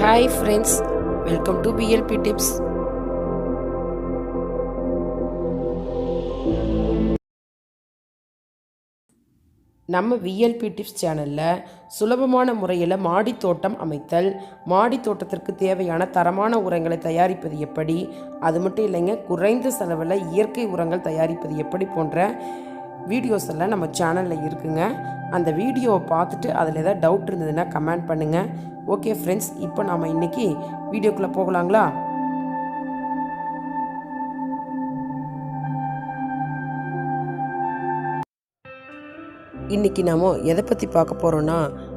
Hi friends welcome to B L P tips நம்ம VLB tips சேனலில் சுலபமான முறையில் மாடி தோட்டம் அமைத்தல் மாடி தோட்டத்திற்கு தேவையான தரமான உரங்களை தயாரிப்பது எப்படி அது மட்டும் இல்லைங்க குறைந்த செலவில் இயற்கை உரங்கள் தயாரிப்பது எப்படி போன்ற வீடியோஸ் எல்லாம் நம்ம சேனலில் இருக்குங்க. அந்த வீடியோவை பார்த்துட்டு அதில் ஏதாவது டவுட் இருந்ததுன்னா கமெண்ட் பண்ணுங்கள் ஓகே ஃப்ரெண்ட்ஸ் இப்போ நாம் இன்றைக்கி வீடியோக்குள்ளே போகலாங்களா? இன்றைக்கி நாம் எதை பற்றி பார்க்க போகிறோன்னா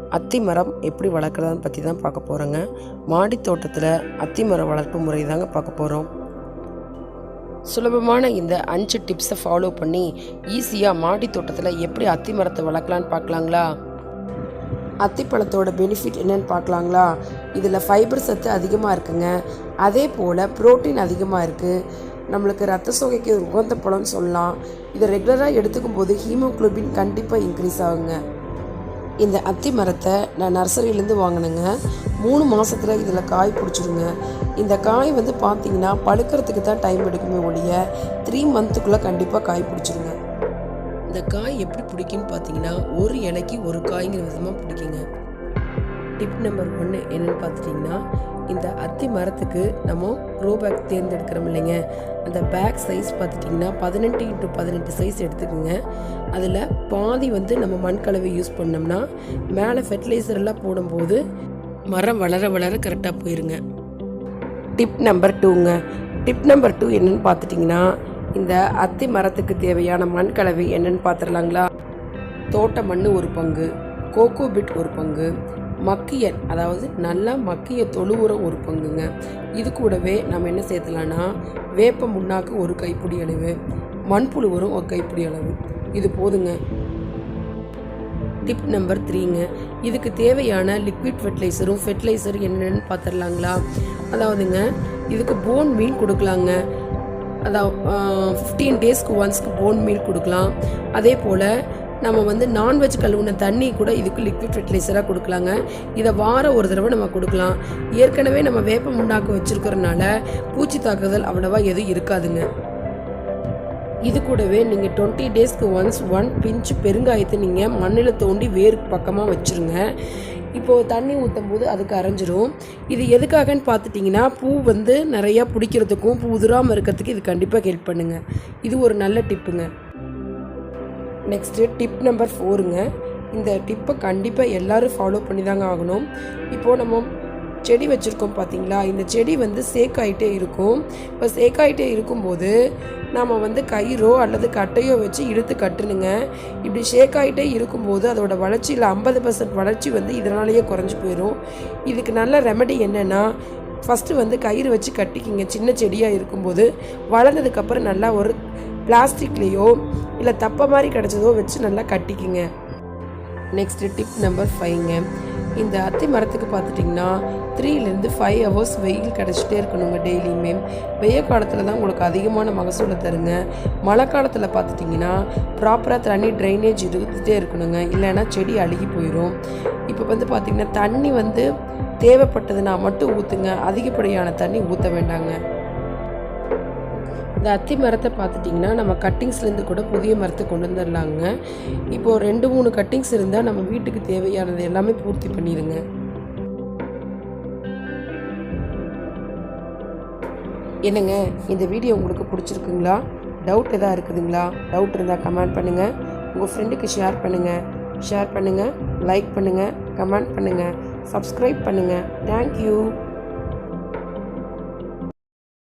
அத்தி மரம் எப்படி வளர்க்குறதான்னு பற்றி தான் பார்க்க போகிறோங்க மாடி தோட்டத்தில் அத்தி மரம் வளர்ப்பு முறை தாங்க பார்க்க போகிறோம் சுலபமான இந்த அஞ்சு டிப்ஸை ஃபாலோ பண்ணி ஈஸியாக மாடி தோட்டத்தில் எப்படி அத்தி மரத்தை வளர்க்கலான்னு பார்க்கலாங்களா? அத்திப்பழத்தோட பெனிஃபிட் என்னன்னு பார்க்கலாங்களா? இதில் ஃபைபர் சத்து அதிகமாக இருக்குங்க. அதே போல் ப்ரோட்டீன் அதிகமாக இருக்குது நம்மளுக்கு ரத்த சோகைக்கு உகந்த பழம்னு சொல்லலாம். இதை ரெகுலராக எடுத்துக்கும் போது ஹீமோக்ளோபின் கண்டிப்பாக இன்க்ரீஸ் ஆகுங்க. இந்த அத்தி மரத்தை நான் நர்சரியிலேருந்து வாங்கினேங்க. மூணு மாதத்தில் இதில் காய் பிடிச்சிருங்க. இந்த காய் வந்து பார்த்தீங்கன்னா பழுக்கிறதுக்கு தான் டைம் எடுக்குமே ஒழிய த்ரீ மந்த்துக்குள்ளே கண்டிப்பாக காய் பிடிச்சிருங்க. இந்த காய் எப்படி பிடிக்குன்னு பார்த்தீங்கன்னா ஒரு இலைக்கு ஒரு காய்ங்கிற விதமாக பிடிக்குங்க. டிப் நம்பர் ஒன்று என்னென்னு பார்த்துட்டிங்கன்னா இந்த அத்தி மரத்துக்கு நம்ம க்ரோ பேக் தேர்ந்தெடுக்கிறோம் இல்லைங்க. அந்த பேக் சைஸ் பார்த்துட்டிங்கன்னா பதினெட்டு இன்ட்டு பதினெட்டு சைஸ் எடுத்துக்கோங்க. அதில் பாதி வந்து நம்ம மண் கலவை யூஸ் பண்ணோம்னா மேலே ஃபெர்டிலைசர் எல்லாம் போடும்போது மரம் வளர வளர கரெக்டாக போயிருங்க. டிப் நம்பர் டூங்க டிப் நம்பர் டூ என்னன்னு பார்த்துட்டிங்கன்னா இந்த அத்தி மரத்துக்கு தேவையான மண் கலவை என்னன்னு பார்த்துடலாங்களா? தோட்ட மண் ஒரு பங்கு கோகோ பிட் ஒரு பங்கு மக்கிய அதாவது நல்லா மக்கிய தொழு ஒரு பங்குங்க. இது கூடவே நம்ம என்ன சேர்த்துலான்னா வேப்ப முன்னாக்கு ஒரு கைப்பிடி அளவு மண்புழு உரம் ஒரு கைப்பிடி அளவு. இது போதுங்க. டிப் நம்பர் த்ரீங்க இதுக்கு தேவையான லிக்விட் ஃபெர்டிலைசரும் ஃபெர்டிலைசர் என்னென்னு பார்த்துடலாங்களா அதாவதுங்க இதுக்கு போன் மீல் கொடுக்கலாங்க. அதாவது ஃபிஃப்டீன் டேஸ்க்கு ஒன்ஸ்க்கு போன் மீல் கொடுக்கலாம். அதே போல் நம்ம வந்து நான்வெஜ் கழுவுன தண்ணி கூட இதுக்கு லிக்விட் ஃபெர்டிலைசராக கொடுக்கலாங்க. இதை வாரம் ஒரு தடவை நம்ம கொடுக்கலாம். ஏற்கனவே நம்ம வேப்ப முன்னாக்கு வச்சுருக்கறனால பூச்சி தாக்குதல் அவ்வளோவா எதுவும் இருக்காதுங்க. இது கூடவே நீங்கள் டுவெண்ட்டி டேஸ்க்கு ஒன்ஸ் ஒன் பிஞ்ச் பெருங்காயத்தை நீங்கள் மண்ணில் தோண்டி வேறு பக்கமாக வச்சுருங்க. இப்போது தண்ணி ஊற்றும் போது அதுக்கு அரைஞ்சிரும். இது எதுக்காகன்னு பார்த்துட்டிங்கன்னா பூ வந்து நிறையா பிடிக்கிறதுக்கும் பூ உதிராமல் இருக்கிறதுக்கு இது கண்டிப்பாக ஹெல்ப் பண்ணுங்கள் இது ஒரு நல்ல டிப்புங்க நெக்ஸ்ட்டு டிப் நம்பர் ஃபோருங்க இந்த டிப்பை கண்டிப்பாக எல்லோரும் ஃபாலோ பண்ணி தாங்க ஆகணும். இப்போது நம்ம செடி வச்சுருக்கோம் பார்த்தீங்களா இந்த செடி வந்து சேக்காயிட்டே இருக்கும். இப்போ சேக்காயிட்டே இருக்கும்போது நாம் வந்து கயிறோ அல்லது கட்டையோ வச்சு இழுத்து கட்டணுங்க. இப்படி ஷேக்காயிட்டே இருக்கும்போது அதோட வளர்ச்சியில் ஐம்பது பர்சன்ட் வளர்ச்சி வந்து இதனாலேயே குறைஞ்சி போயிடும் இதுக்கு நல்ல ரெமெடி என்னென்னா ஃபஸ்ட்டு வந்து கயிறு வச்சு கட்டிக்கிங்க. சின்ன செடியாக இருக்கும்போது வளர்ந்ததுக்கப்புறம் நல்லா ஒரு பிளாஸ்டிக்லேயோ இல்லை தப்பை மாதிரி கிடச்சதோ வச்சு நல்லா கட்டிக்கிங்க. நெக்ஸ்ட்டு டிப் நம்பர் ஃபைவ்ங்க இந்த அத்தி மரத்துக்கு பார்த்துட்டிங்கன்னா த்ரீலேருந்து ஃபைவ் ஹவர்ஸ் வெயில் கிடச்சிட்டே இருக்கணுங்க டெய்லியுமே வெய்ய காலத்தில் தான் உங்களுக்கு அதிகமான மகசூலை தருங்க. மழை காலத்தில் பார்த்துட்டிங்கன்னா ப்ராப்பராக தண்ணி ட்ரைனேஜ் இருந்துகிட்டே இருக்கணுங்க. இல்லைன்னா செடி அழுகி போயிடும் இப்போ வந்து பார்த்திங்கன்னா தண்ணி வந்து தேவைப்பட்டதுன்னா மட்டும் ஊற்றுங்க அதிகப்படியான தண்ணி ஊற்ற வேண்டாங்க. இந்த அத்தி மரத்தை பார்த்துட்டிங்கன்னா நம்ம கட்டிங்ஸ்லேருந்து கூட புதிய மரத்தை கொண்டு வந்துடலாங்க. இப்போது ரெண்டு மூணு கட்டிங்ஸ் இருந்தால் நம்ம வீட்டுக்கு தேவையானது எல்லாமே பூர்த்தி பண்ணிடுங்க. என்னங்க இந்த வீடியோ உங்களுக்கு பிடிச்சிருக்குங்களா? டவுட் எதாவது இருக்குதுங்களா? டவுட் இருந்தால் கமெண்ட் பண்ணுங்கள் உங்கள் ஃப்ரெண்டுக்கு ஷேர் பண்ணுங்கள் ஷேர் பண்ணுங்கள் லைக் பண்ணுங்கள் கமெண்ட் பண்ணுங்கள் சப்ஸ்கிரைப் பண்ணுங்கள் தேங்க்யூ